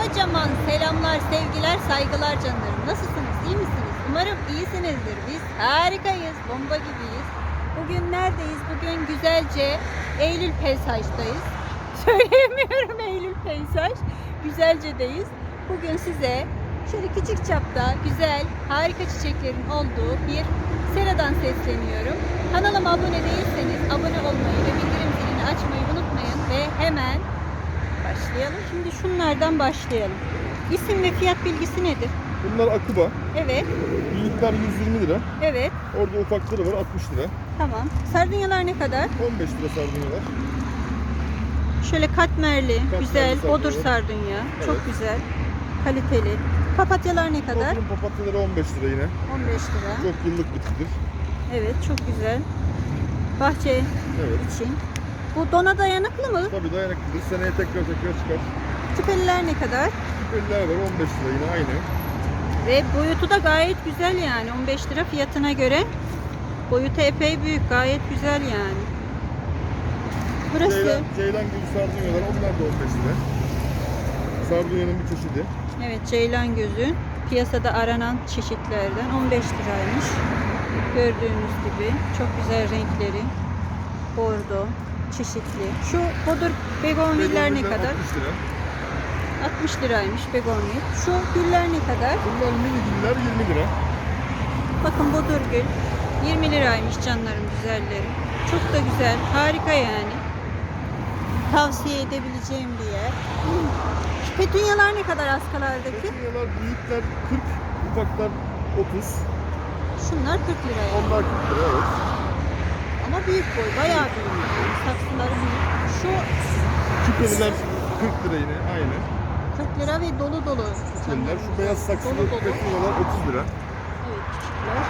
Kocaman selamlar, sevgiler, saygılar canlarım. Nasılsınız? İyi misiniz? Umarım iyisinizdir. Biz harikayız, bomba gibiyiz. Bugün neredeyiz? Bugün güzelce Eylül Peyzaj'dayız. Söyleyemiyorum Eylül Peyzaj. Güzelce'deyiz. Bugün size şöyle küçük çapta güzel, harika çiçeklerin olduğu bir seradan sesleniyorum. Kanalıma abone değilseniz abone olmayı ve bildirim zilini açmayı unutmayın ve hemen başlayalım. Şimdi şunlardan başlayalım. İsim ve fiyat bilgisi nedir? Bunlar Akuba. Evet, Büyükler 120 lira. evet, Orada ufakları var 60 lira. tamam. Sardunyalar ne kadar? 15 lira sardunyalar. Şöyle katmerli, güzel, sardunya. bodur sardunya. Çok Evet. güzel, kaliteli. Papatyalar ne kadar? Bodrum papatyaları 15 lira yine. 15 lira. Çok yıllık bitkidir. Evet, çok güzel. Bahçe Evet. için. Bu dona dayanıklı mı? Tabii dayanıklıdır. Seneye tekrar tekrar çıkar. Küpeliler ne kadar? Küpeliler var 15 lira yine aynı. Ve boyutu da gayet güzel yani 15 lira fiyatına göre. Boyutu epey büyük, gayet güzel yani. Burası Ceylan, Ceylan gibi sardunyalar onlar da 15 lira. Sardunyanın bir çeşidi. evet ceylan gözü. Piyasada aranan çeşitlerden 15 liraymış. Gördüğünüz gibi çok güzel renkleri. Bordo, çeşitli. Şu bodur begonviller ne kadar? 60 lira. 60 liraymış begonvil. Şu güller ne kadar? Bunlar mini güller 20 lira. Bakın bodur gül 20 liraymış canlarım güzelleri. Çok da güzel, harika yani. Tavsiye edebileceğim bir yer. Şu petunyalar ne kadar askalardaki? Petunyalar büyükler 40, ufaklar 30. Şunlar 40 liraya. Onlar 40 lira evet. Ama büyük boy, bayağı büyük. Saksıları büyük. Şu Küpeliler 40 lira yine aynı. 40 lira ve dolu dolu. Küpeliler şu beyaz saksılı Dolu dolu. petunyalar 30 lira. Evet küçükler.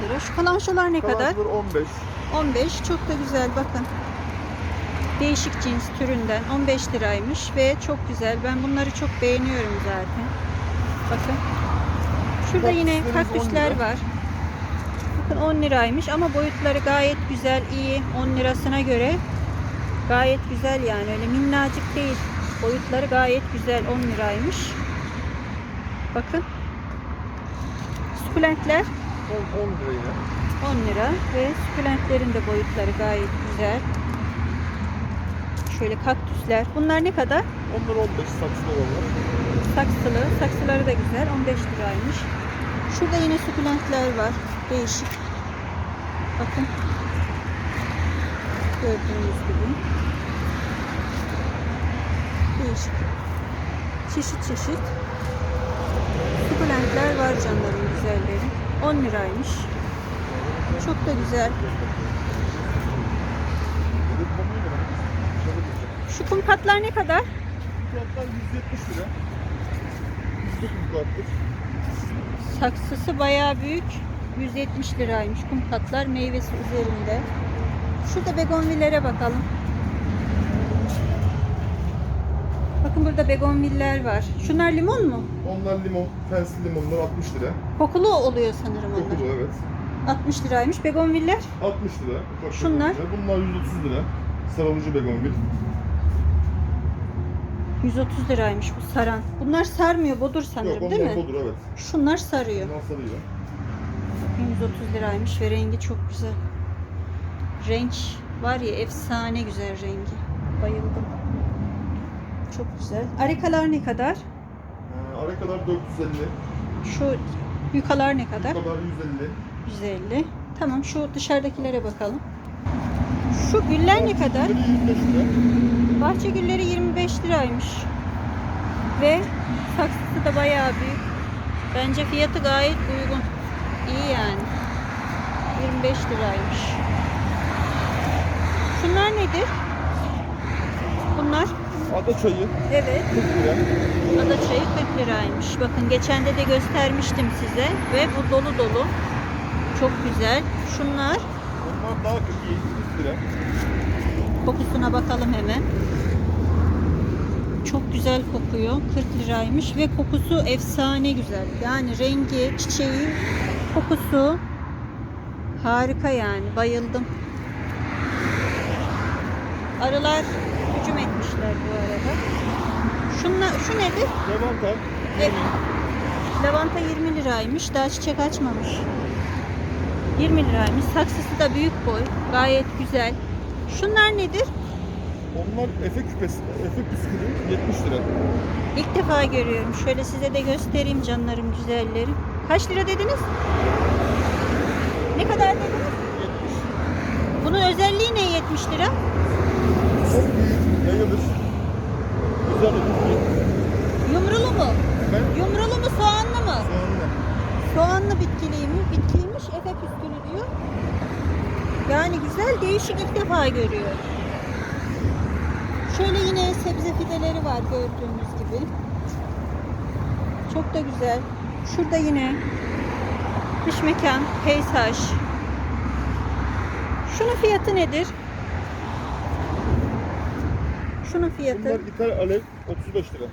30 lira. Şu kalançolar ne kadar? Kalançolar 15. 15 çok da güzel bakın. Değişik cins türünden 15 liraymış ve çok güzel. Ben bunları çok beğeniyorum zaten. Bakın. Şurada yine Kaktüslerimiz 10 kaktüsler lira. var. Bakın 10 liraymış ama boyutları gayet güzel, iyi. 10 lirasına göre gayet güzel yani öyle minnacık değil. Boyutları gayet güzel 10 liraymış. Bakın. Sukulentler 10, 10 lira yine. 10 lira ve sukulentlerin de boyutları gayet güzel. Şöyle kaktüsler. Bunlar ne kadar? Onlar 15 saksılı olanlar. Saksılı. Saksıları da güzel. 15 liraymış. Şurada yine sukulentler var. Değişik. Bakın. Gördüğünüz gibi. Değişik. Çeşit çeşit. Sukulentler var canlarım güzelleri. 10 liraymış. Çok da güzel. Şu kumpatlar ne kadar? Fiyatlar 170 lira. 109 kuatlık. Saksısı bayağı büyük. 170 liraymış kumpatlar meyvesi üzerinde. Şurada begonvillere bakalım. Bakın burada begonviller var. Şunlar limon mu? Onlar limon, fensli limonlar 60 lira. Kokulu oluyor sanırım onlar. Kokulu evet. 60 liraymış. Begonviller 60 lira. Ufak Şunlar? Bunlar 130 lira. Sarılıcı begonvil. 130 liraymış bu saran. Bunlar sarmıyor bodur sanırım Yok değil onlar mi? bodur evet. Şunlar sarıyor. Bunlar sarıyor. 130 liraymış ve rengi çok güzel. Renk var ya efsane güzel rengi. Bayıldım. Çok güzel. Arikalar ne kadar? Ee, arakalar 450. Şu yukalar ne kadar? Yukalar 150. 150. Tamam şu dışarıdakilere bakalım. Şu güller ne kadar? Bunları 25 lira. Bahçe gülleri 25 liraymış. Ve saksısı da bayağı büyük. Bence fiyatı gayet uygun. İyi yani. 25 liraymış. Şunlar nedir? Bunlar Ada çayı evet 40 lira. ada çayı 40 liraymış. Bakın geçen de de göstermiştim size ve bu dolu dolu. Çok güzel. Şunlar Onlar daha iyi 40 lira. Kokusuna bakalım hemen. Çok güzel kokuyor. 40 liraymış ve kokusu efsane güzel. Yani rengi, çiçeği, kokusu harika yani. Bayıldım. Arılar hücum etmişler bu arada. Şunla şu nedir? Lavanta. Evet. Lavanta 20 liraymış. Daha çiçek açmamış. 20 liraymış. Saksısı da büyük boy. Gayet güzel. Şunlar nedir? Onlar Efe küpesi, Efe püskülü 70 lira. İlk defa görüyorum. Şöyle size de göstereyim canlarım güzelleri. Kaç lira dediniz? Ne kadar dediniz? 70. Bunun özelliği ne 70 lira? Çok büyük, yayılır. Güzel olur. Yumrulu mu? Ben Yumrulu mu soğanlı mı? soğanla. Soğanlı bitkiliymiş, bitkiymiş, efe püskülü diyor. Yani güzel, değişik ilk defa görüyorum. Şöyle yine sebze fideleri var gördüğünüz gibi. Çok da güzel. Şurada yine dış mekan, peyzaj. Şunun fiyatı nedir? Şunun fiyatı. Bunlar ithal alev 35 lira.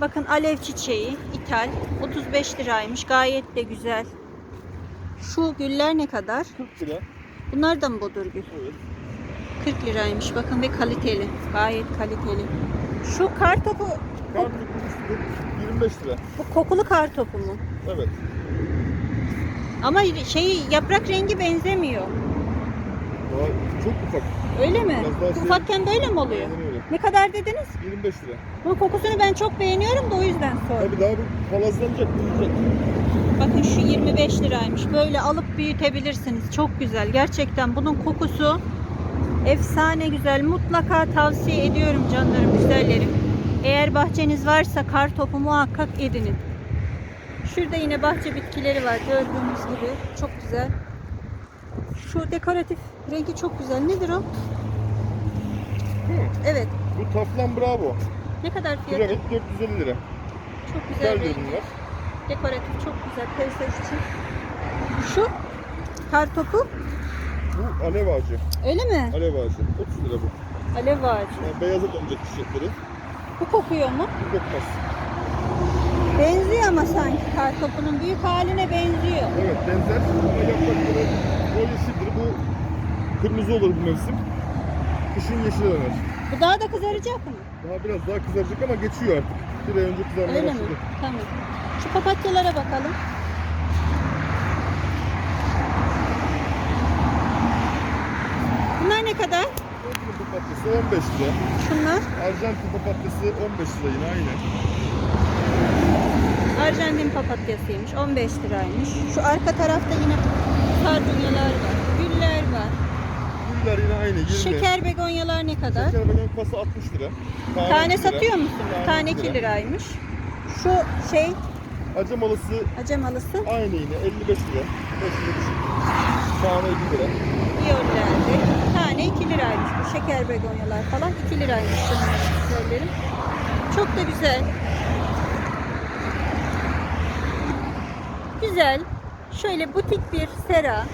Bakın alev çiçeği, ithal. 35 liraymış. Gayet de güzel. Şu güller ne kadar? 40 lira. Bunlar da mı bodur gül? Evet. 40 liraymış bakın ve kaliteli. Gayet kaliteli. Şu kar topu, Kar tutmuştu 25 lira. bu kokulu kar topu mu? Evet. Ama şey yaprak rengi benzemiyor. Daha çok ufak. Öyle mi? Biraz daha şey- Ufakken böyle mi oluyor? Aynen öyle. Ne kadar dediniz? 25 lira. Bunun kokusunu ben çok beğeniyorum da o yüzden sordum. Tabii daha bu palazlanacak, büyüyecek. Bakın şu 25 liraymış. Böyle alıp büyütebilirsiniz. Çok güzel. Gerçekten bunun kokusu efsane güzel. Mutlaka tavsiye ediyorum canlarım, güzellerim. Eğer bahçeniz varsa kar topu muhakkak edinin. Şurada yine bahçe bitkileri var gördüğünüz gibi. Çok güzel. Şu dekoratif rengi çok güzel. Nedir o? Hı. Evet. Bu Taflan Bravo. Ne kadar fiyatı? Piramit 450 lira. Çok güzel Güzel rengi. ürünler. Dekoratif çok güzel. Peyzaj için. Şu kar topu. Bu alev ağacı. Öyle mi? Alev ağacı. 30 lira bu. Alev ağacı. Yani beyaza dönecek çiçekleri. Bu kokuyor mu? Kokmaz. Benziyor ama sanki kar topunun büyük haline benziyor. Evet benzer. Ama yaprakları o yeşildir. Bu kırmızı olur bu mevsim. Kışın yeşile döner. Bu daha da kızaracak mı? Daha biraz daha kızaracak ama geçiyor artık. Bir ay önce kızarmaya Öyle mi? başladı. Tamam. Şu papatyalara bakalım. Bunlar ne kadar? Arjantin papatyası 15 lira. Şunlar. Arjantin papatyası 15 lira yine aynı. Arjantin papatyasıymış. 15 liraymış. Şu arka tarafta yine sardunyalar var. Güller var. Güller yine aynı 20. Şeker begonyalar ne kadar? Şeker benim kasa 60 lira. Tane 2 lira. satıyor musun? Tane Tane 2 2 lira. liraymış. Şu şey Acemalısı acemalısı aynı yine 55 lira. 5 lira düşük. Tane 50 lira. Viyollerde. Tane 2 liraymış şeker begonyalar falan 2 liraymış güzellerim. Çok da güzel. Güzel. Şöyle butik bir sera.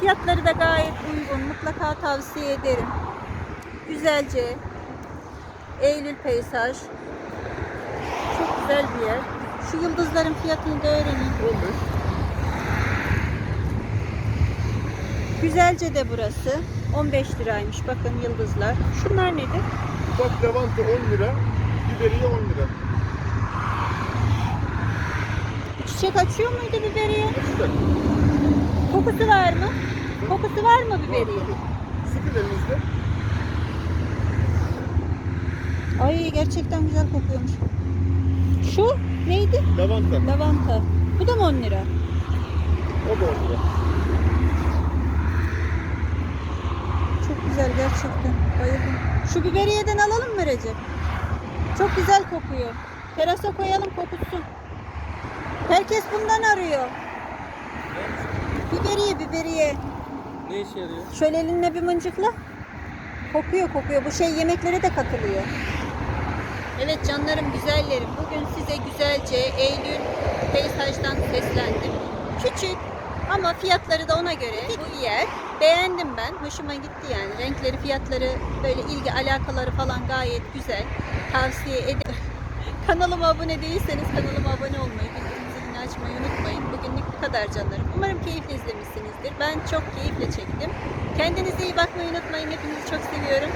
Fiyatları da gayet uygun. Mutlaka tavsiye ederim. Güzelce. Eylül peyzaj. Çok güzel bir yer. Şu yıldızların fiyatını da öğreneyim. 15. Güzelce de burası. 15 liraymış bakın yıldızlar. Şunlar nedir? Ufak lavanta 10 lira. Biberiye 10 lira. Çiçek açıyor muydu biberiye? Açacak. Kokusu var mı? Kokusu var mı biberiye? Sıkın elinizde. Ay gerçekten güzel kokuyormuş. Şu neydi? Lavanta. Lavanta. Bu da mı 10 lira? O da 10 lira. Çok güzel gerçekten. Bayıldım. Şu biberiyeden alalım mı Recep? Çok güzel kokuyor. Terasa koyalım kokutsun. Herkes bundan arıyor. Biberiye biberiye. Ne işe yarıyor? Şöyle elinle bir mıncıkla. Kokuyor kokuyor. Bu şey yemeklere de katılıyor. Evet canlarım güzellerim. Bugün size güzelce Eylül peyzajdan seslendim. Küçük ama fiyatları da ona göre bu yer. Beğendim ben. Hoşuma gitti yani. Renkleri, fiyatları, böyle ilgi alakaları falan gayet güzel. Tavsiye ederim. Kanalıma abone değilseniz kanalıma abone olmayı, bildirim zilini açmayı unutmayın. Bugünlük bu kadar canlarım. Umarım keyifle izlemişsinizdir. Ben çok keyifle çektim. Kendinize iyi bakmayı unutmayın. Hepinizi çok seviyorum.